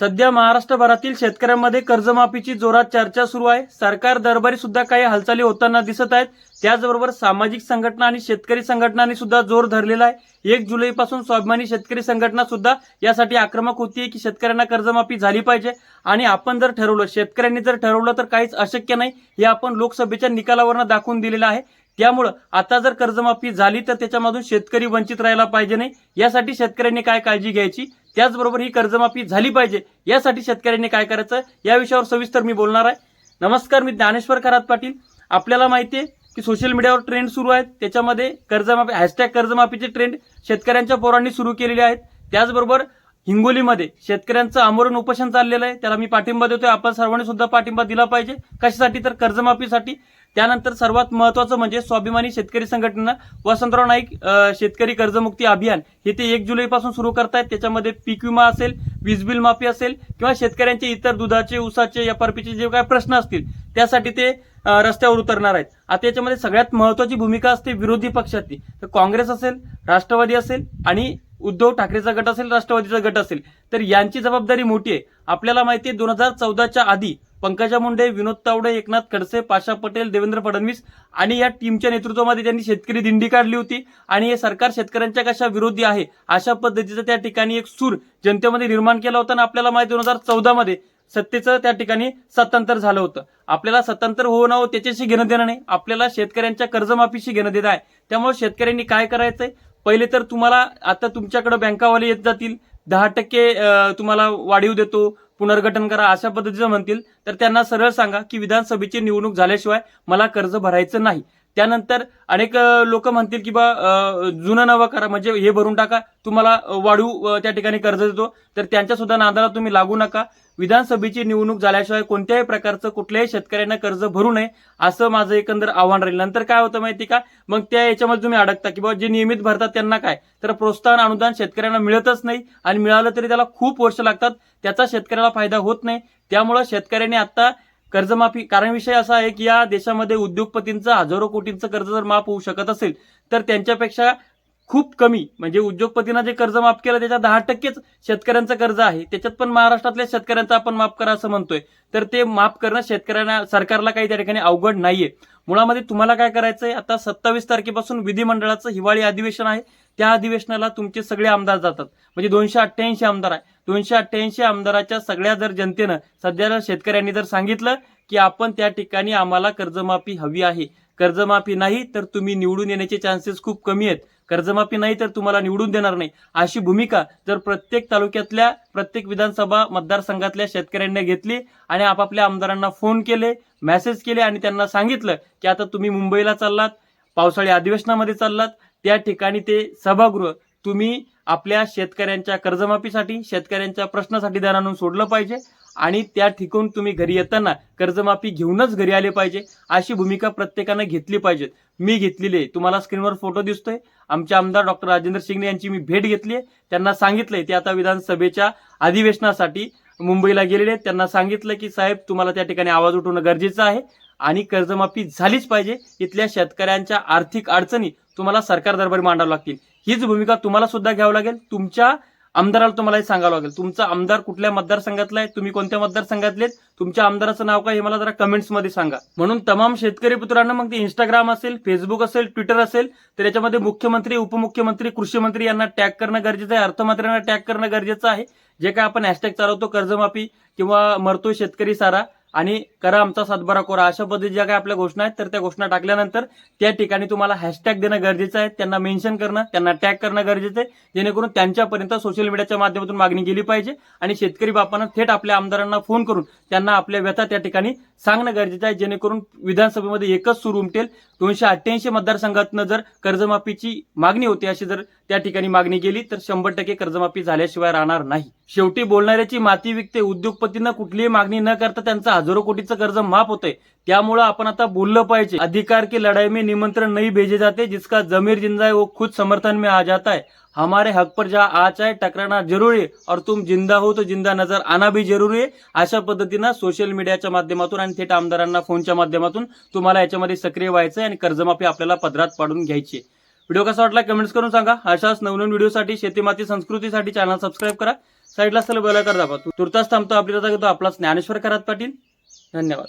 सध्या महाराष्ट्रभरातील शेतकऱ्यांमध्ये कर्जमाफीची जोरात चर्चा सुरू आहे. सरकार दरबारी सुद्धा काही हालचाली होताना दिसत आहेत. त्याचबरोबर सामाजिक संघटना आणि शेतकरी संघटनांनी सुद्धा जोर धरलेला आहे. एक जुलैपासून स्वाभिमानी शेतकरी संघटना सुद्धा यासाठी आक्रमक होतीये की शेतकऱ्यांना कर्जमाफी झाली पाहिजे. आणि आपण जर ठरवलं शेतकऱ्यांनी जर ठरवलं तर काहीच अशक्य नाही हे आपण लोकसभेच्या निकालावरनं दाखवून दिलेलं आहे. त्यामुळं आता जर कर्जमाफी झाली तर त्याच्यामधून शेतकरी वंचित राहायला पाहिजे नाही. यासाठी शेतकऱ्यांनी काय काळजी घ्यायची? त्याचबरोबर ही कर्जमाफी झाली पाहिजे. यासाठी शेतकऱ्यांनी काय करायचं? या विषयावर सविस्तर मी बोलणार आहे. नमस्कार मी ज्ञानेश्वर खरात पाटील. आपल्याला माहिती आहे की सोशल मीडियावर ट्रेंड सुरू आहेत. त्याच्यामध्ये कर्जमाफी हॅशटॅग कर्जमाफीचे ट्रेंड शेतकऱ्यांच्या पोरांनी सुरू केलेले आहेत. त्याचबरोबर हिंगोलीमध्ये शेतकऱ्यांचं आमरण उपोषण चाललेलं आहे. त्याला मी पाठिंबा देतोय. आपण सर्वांनी सुद्धा पाठिंबा दिला पाहिजे. कशासाठी? तर कर्जमाफीसाठी. त्यानंतर सर्वात महत्वाचं म्हणजे स्वाभिमानी शेतकरी संघटना वसंतराव नाईक शेतकरी कर्जमुक्ती अभियान हे ते एक जुलैपासून सुरू करतायत. त्याच्यामध्ये पीक विमा असेल वीज बिल माफी असेल किंवा शेतकऱ्यांचे इतर दुधाचे उसाचे एफआरपीचे जे काही प्रश्न असतील त्यासाठी ते रस्त्यावर उतरणार आहेत. आता याच्यामध्ये सगळ्यात महत्वाची भूमिका असते विरोधी पक्षाची तर काँग्रेस असेल राष्ट्रवादी असेल आणि उद्धव ठाकरेचा गट असेल राष्ट्रवादीचा गट असेल. तर यांची जबाबदारी मोठी आहे. आपल्याला माहिती आहे दोन हजार चौदाच्या आधी पंकजा मुंडे विनोद तावडे एकनाथ खडसे पाशा पटेल देवेंद्र फडणवीस आणि या टीमच्या नेतृत्वामध्ये त्यांनी शेतकरी दिंडी काढली होती. आणि हे सरकार शेतकऱ्यांच्या कशा विरोधी आहे अशा पद्धतीचं त्या ठिकाणी एक सूर जनतेमध्ये निर्माण केला होता आणि आपल्याला माहिती दोन हजार चौदा मध्ये सत्तेचं त्या ठिकाणी सत्तांतर झालं होतं. आपल्याला सत्तांतर होऊ न हो त्याच्याशी घेणं देणं नाही आपल्याला शेतकऱ्यांच्या कर्जमाफीशी घेणं देणं आहे. त्यामुळे शेतकऱ्यांनी काय करायचंय? पहिले तर तुम्हाला आता तुमच्याकडे बँकावाले येत जातील. दहा टक्के तुम्हाला वाढीव देतो पुनर्गठन करा अशा पद्धतीचं म्हणतील. तर त्यांना सरळ सांगा की विधानसभेची निवडणूक झाल्याशिवाय मला कर्ज भरायचं नाही. त्यानंतर अनेक लोक म्हणतील की बा जुनं नवं करा म्हणजे हे भरून टाका. तुम्हाला अं, वाढीव त्या ठिकाणी कर्ज देतो. तर त्यांच्या सुद्धा नादाला तुम्ही लागू नका. विधानसभेची निवडणूक झाल्याशिवाय कोणत्याही प्रकारचं कुठल्याही शेतकऱ्यांना कर्ज भरू नये असं माझं एकंदर आव्हान राहील. नंतर काय होतं माहिती का? मग त्या याच्यामध्ये तुम्ही अडकता की बाबा जे नियमित भरतात त्यांना काय? तर प्रोत्साहन अनुदान शेतकऱ्यांना मिळतच नाही आणि मिळालं तरी त्याला खूप वर्ष लागतात. त्याचा शेतकऱ्याला फायदा होत नाही. त्यामुळं शेतकऱ्यांनी आता कर्जमाफी कारण विषय असा आहे की या देशामध्ये उद्योगपतींचं हजारो कोटींचं कर्ज जर माफ होऊ शकत असेल तर त्यांच्यापेक्षा खूप कमी म्हणजे उद्योगपतींना जे कर्ज माफ केलं त्याच्या दहा टक्केच शेतकऱ्यांचं कर्ज आहे. त्याच्यात पण महाराष्ट्रातल्या शेतकऱ्यांचं आपण माफ करा असं म्हणतोय. तर ते माफ करणं शेतकऱ्यांना सरकारला काही त्या ठिकाणी अवघड नाहीये. मुळामध्ये तुम्हाला काय करायचंय? आता सत्तावीस तारखेपासून विधिमंडळाचं हिवाळी अधिवेशन आहे. त्या अधिवेशनाला तुमचे सगळे आमदार जातात. म्हणजे दोनशे अठ्ठ्याऐंशी आमदार आहे. दोनशे अठ्ठ्याऐंशी आमदाराच्या सगळ्या जर जनतेनं सध्याला शेतकऱ्यांनी जर सांगितलं की आपण त्या ठिकाणी आम्हाला कर्जमाफी हवी आहे. कर्जमाफी नाही तर तुम्ही निवडून येण्याचे चान्सेस खूप कमी आहेत. कर्जमाफी नाही तर तुम्हाला निवडून देणार नाही. अशी भूमिका जर प्रत्येक तालुक्यातल्या प्रत्येक विधानसभा मतदारसंघातल्या शेतकऱ्यांनी घेतली आणि आपापल्या आमदारांना फोन केले मेसेज केले आणि त्यांना सांगितलं की आता तुम्ही मुंबईला चाललात पावसाळी अधिवेशनामध्ये चाललात त्या ठिकाणी ते सभागृह तुम्ही आपल्या शेतकऱ्यांच्या कर्जमाफीसाठी शेतकऱ्यांच्या प्रश्नासाठी दान आणून सोडलं पाहिजे आणि त्या ठिकून तुम्ही घरी येताना कर्जमाफी घेऊनच घरी आले पाहिजे अशी भूमिका प्रत्येकानं घेतली पाहिजे. मी घेतलेली आहे. तुम्हाला स्क्रीनवर फोटो दिसतोय. आमचे आमदार डॉक्टर राजेंद्र शिंगणे यांची मी भेट घेतली आहे. त्यांना सांगितलंय ते आता विधानसभेच्या अधिवेशनासाठी मुंबईला गेलेले आहेत. त्यांना सांगितलं की साहेब तुम्हाला त्या ठिकाणी आवाज उठवणं गरजेचं आहे. आणि कर्जमाफी झालीच पाहिजे. इथल्या शेतकऱ्यांच्या आर्थिक अडचणी तुम्हाला सरकार दरबारी मांडावं लागतील. हीच भूमिका तुम्हाला सुद्धा घ्यावं लागेल. तुमच्या आमदाराला तुम्हाला हे सांगावं लागेल. तुमचा आमदार कुठल्या मतदारसंघातला आहे? तुम्ही कोणत्या मतदारसंघातले तुमच्या आमदाराचं नाव काय हे मला जरा कमेंट्समध्ये सांगा. म्हणून तमाम शेतकरी पुत्रांना मग ते इंस्टाग्राम असेल फेसबुक असेल ट्विटर असेल तर याच्यामध्ये मुख्यमंत्री उपमुख्यमंत्री कृषी मंत्री यांना टॅग करणं गरजेचं आहे. अर्थमंत्र्यांना टॅग करणं गरजेचं आहे. जे काय आपण हॅशटॅग चालवतो कर्जमाफी किंवा मरतो शेतकरी सारा आणि करा आमचा सातबारा कोरा. अशा पद्धती ज्या काही आपल्या घोषणा आहेत तर त्या घोषणा टाकल्यानंतर त्या ठिकाणी तुम्हाला हॅशटॅग देणं गरजेचं आहे. त्यांना मेन्शन करणं त्यांना टॅग करणं गरजेचं आहे. जेणेकरून त्यांच्यापर्यंत सोशल मीडियाच्या माध्यमातून मागणी गेली पाहिजे आणि शेतकरी बापांना थेट आपल्या आमदारांना फोन करून त्यांना आपल्या व्यथा त्या ठिकाणी सांगणं गरजेचं आहे. जेणेकरून विधानसभेमध्ये एकच सुरू उमटेल. दोनशे अठ्ठ्याऐंशी मतदारसंघातनं जर कर्जमाफीची मागणी होती अशी जर त्या ठिकाणी मागणी केली तर शंभर टक्के कर्जमाफी झाल्याशिवाय राहणार नाही. शेवटी बोलणाऱ्याची माती विकते उद्योगपतींना कुठलीही मागणी न करता त्यांचं हजारो कोटीचं कर्ज माफ होतंय. त्यामुळं आपण आता बोललं पाहिजे. अधिकार की लढाई में निमंत्रण नहीं भेजे जाते जिसका जमीर जिंदा है वो खुद समर्थन में आ जाता है. हमारे हक पर जहाँ आच आहे टकराना जरुरी और तुम जिंदा हो तो जिंदा नजर आना भी जरुरी आहे अशा पद्धतीनं सोशल मीडियाच्या माध्यमातून आणि थेट आमदारांना फोनच्या माध्यमातून तुम्हाला याच्यामध्ये सक्रिय व्हायचं आणि कर्जमाफी आपल्याला पदरात पाडून घ्यायची आहे. व्हिडिओ कसा वाटला कमेंट्स करून सांगा. अशाच नवनवीन व्हिडिओसाठी शेती माती संस्कृतीसाठी चॅनल सबस्क्राईब करा. साईडला असलेला बेलाकर दाबा. तुर्तास थांबतो आपली घेतो आपला ज्ञानेश्वर करात पाटील. धन्यवाद.